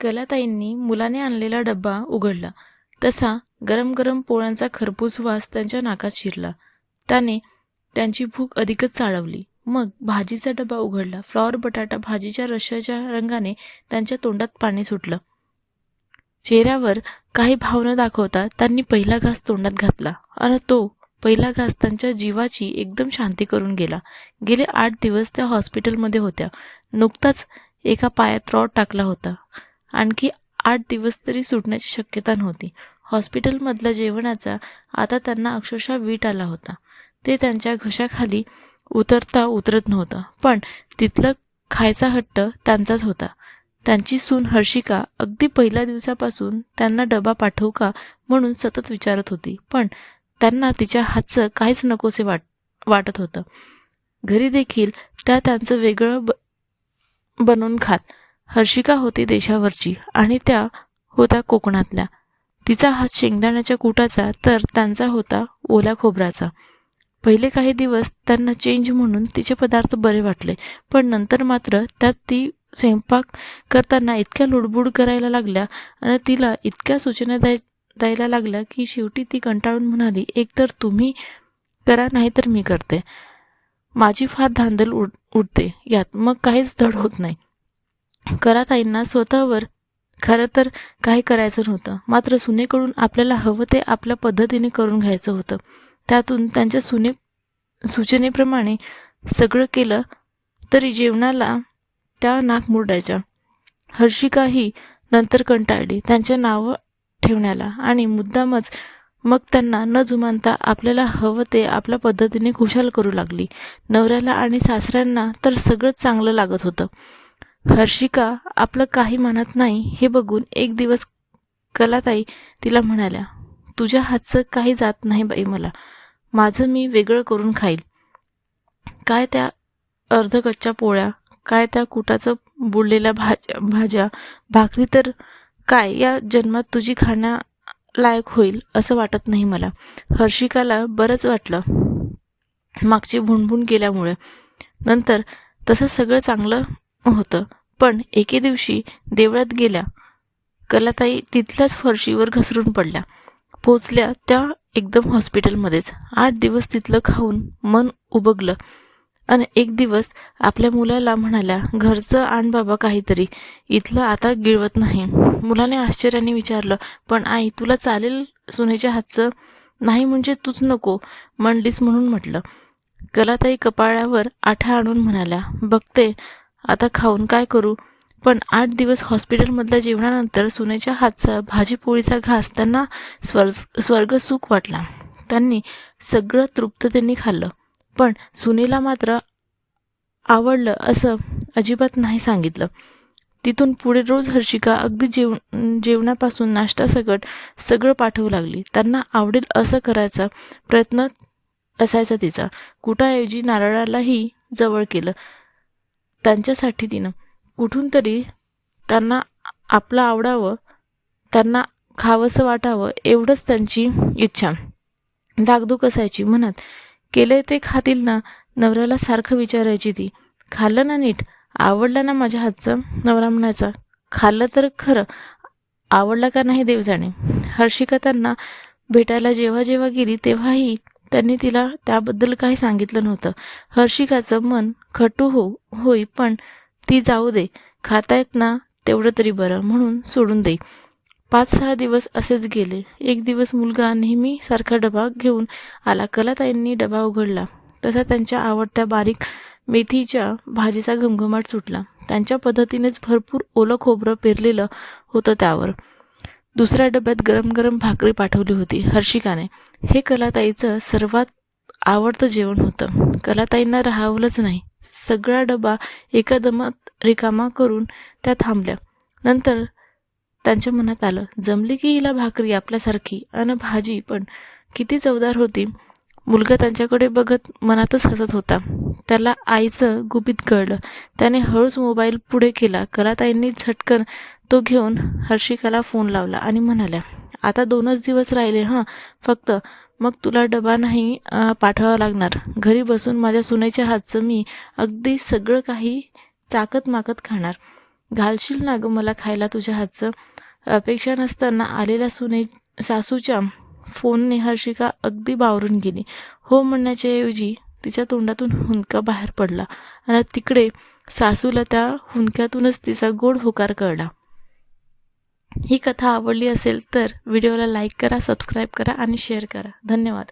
कलाताईंनी मुलाने आणलेला डब्बा उघडला. तसा गरम गरम पोळ्यांचा खरपूस वास त्यांच्या नाकात शिरला. त्याने त्यांची भूक अधिकच चाळवली. मग भाजीचा डबा उघडला. फ्लॉवर बटाटा भाजीच्या रश्याच्या रंगाने त्यांच्या तोंडात पाणी सुटलं. चेहऱ्यावर काही भाव न दाखवता त्यांनी पहिला घास तोंडात घातला आणि तो पहिला घास त्यांच्या जीवाची एकदम शांती करून गेला. गेले आठ दिवस त्या हॉस्पिटलमध्ये होत्या. नुकताच एका पायात रॉड टाकला होता. आणखी आठ दिवस तरी सुटण्याची शक्यता नव्हती. हॉस्पिटलमधल्या जेवणाचा आता त्यांना अक्षरशः वीट आला होता. ते त्यांच्या घशाखाली उतरता उतरत नव्हतं पण तिथलं खायचा हट्ट त्यांचाच होता. त्यांची सून हर्षिका अगदी पहिल्या दिवसापासून त्यांना डबा पाठवू का म्हणून सतत विचारत होती पण त्यांना तिच्या हातचं काहीच नकोसे वाट वाटत होतं. घरी देखील त्या त्यांचं वेगळं ब बनवून खात. हर्षिका होती देशावरची आणि त्या होत्या कोकणातल्या. तिचा हात शेंगदाण्याच्या कुटाचा तर त्यांचा होता ओल्या खोबराचा पहिले काही दिवस त्यांना चेंज म्हणून तिचे पदार्थ बरे वाटले पण नंतर मात्र त्यात ती स्वयंपाक करताना इतक्या लुडबुड करायला लागल्या आणि तिला इतक्या सूचना द्याय द्यायला लागल्या की शेवटी ती कंटाळून म्हणाली एकतर तुम्ही करा नाही तर मी करते. माझी फार धांदल उड उडते. यात मग काहीच धड होत नाही. कराताईंना स्वतःवर खरं तर काही करायचं नव्हतं. मात्र सुनेकडून आपल्याला हवं ते आपल्या पद्धतीने करून घ्यायचं होतं. त्यातून त्यांच्या सुने सूचनेप्रमाणे सगळं केलं तरी जेवणाला त्या नाक मुरडायच्या. हर्षिकाही नंतर कंटाळली त्यांच्या नावं ठेवण्याला आणि मुद्दामच मग त्यांना न जुमानता आपल्याला हवं ते आपल्या पद्धतीने खुशाल करू लागली. नवऱ्याला आणि सासऱ्यांना तर सगळंच चांगलं लागत होतं. हर्षिका आपलं काही म्हणत नाही हे बघून एक दिवस कलाताई तिला म्हणाल्या तुझ्या हातचं काही जात नाही बाई मला. माझं मी वेगळं करून खाईल. काय त्या अर्धकच्च्या पोळ्या काय त्या कुटाचं बुडलेल्या भाज्या भाज्या भाकरी तर काय या जन्मात तुझी खाण्यालायक होईल असं वाटत नाही मला. हर्षिकाला बरंच वाटलं मागची भुणभुण केल्यामुळे. नंतर तसं सगळं चांगलं होतं. पण एके दिवशी देवळात गेल्या. कलाताई तिथल्याच फरशीवर घसरून पडल्या. पोचल्या त्या एकदम हॉस्पिटलमध्येच. आठ दिवस तिथलं खाऊन मन उबगलं. आणि एक दिवस आपल्या मुलाला म्हणाल्या घरचं आण बाबा काहीतरी. इथलं आता गिळवत नाही. मुलाने आश्चर्याने विचारलं पण आई तुला चालेल सुनेच्या हातचं? नाही म्हणजे तूच नको म्हणलीस म्हणून म्हटलं. कलाताई कपाळावर आठा आणून म्हणाल्या बघते. आता खाऊन काय करू? पण आठ दिवस हॉस्पिटलमधल्या जेवणानंतर सुनेच्या हातचा भाजीपोळीचा घास त्यांना स्वर्ग स्वर्ग सुख वाटला. त्यांनी सगळं तृप्ततेने खाल्लं. पण सुनेला मात्र आवडलं असं अजिबात नाही सांगितलं. तिथून पुढे रोज हर्षिका अगदी जेव जेवणापासून नाश्तासकट सगळं पाठवू लागली. त्यांना आवडेल असं करायचा प्रयत्न असायचा तिचा. कुटाऐवजी नारळालाही जवळ केलं. त्यांच्यासाठी तिनं कुठून तरी त्यांना आपलं आवडावं त्यांना खावंसं वाटावं एवढंच त्यांची इच्छा. दागदूक असायची म्हणत केलंय ते खातील ना नवऱ्याला सारखं विचारायची ती. खाल्लं ना नीट आवडलं ना माझ्या हातचं नवरा म्हणायचा. खाल्लं तर खरं आवडला का नाही देव जाणे हर्षिका त्यांना भेटायला जेव्हा जेव्हा गेली तेव्हाही त्यांनी तिला त्याबद्दल काही सांगितलं नव्हतं. हर्षिकाचं मन खटू हो होई पण ती जाऊ दे. खातायत ना तेवढं तरी बरं म्हणून सोडून दे. पाच सहा दिवस असेच गेले. एक दिवस मुलगा नेहमी सारखा डबा घेऊन आला. कलाताईंनी डबा उघडला. तसा त्यांच्या आवडत्या बारीक मेथीच्या भाजीचा घमघमाट सुटला. त्यांच्या पद्धतीनेच भरपूर ओलं खोबरं पेरलेलं होतं त्यावर. दुसऱ्या डब्यात गरम गरम भाकरी पाठवली होती हर्षिकाने. हे कलाताईचं सर्वात आवडतं जेवण होतं. कलाताईंना राहावलंच नाही. सगळा डबा एका दमात रिकामा करून त्या थांबल्या. नंतर त्यांच्या मनात आलं जमली की हिला भाकरी आपल्यासारखी आणि भाजी पण किती चवदार होती. मुलगा त्यांच्याकडे बघत मनातच हसत होता. त्याला आईचं गुपित कळलं. त्याने हळूच मोबाईल पुढे केला. कलाताईंनी झटकन तो घेऊन हर्षिकाला फोन लावला आणि म्हणाल्या आता दोनच दिवस राहिले हां. फक्त मग तुला डबा नाही पाठवावा लागणार. घरी बसून माझ्या सुनेच्या हातचं मी अगदी सगळं काही चाकत माकत खाणार. घालशील ना गं मला खायला तुझ्या हातचं? अपेक्षा नसताना आलेल्या सुने सासूच्या फोनने हर्षिका अगदी बावरून गेली. हो म्हणण्याच्या ऐवजी तिच्या तोंडातून हुंदका बाहेर पडला. आणि तिकडे सासूला त्या हुंदक्यातूनच तिचा गोड होकार कळला. ही कथा आवडली असेल तर व्हिडिओला लाईक करा सबस्क्राईब करा आणि शेअर करा. धन्यवाद.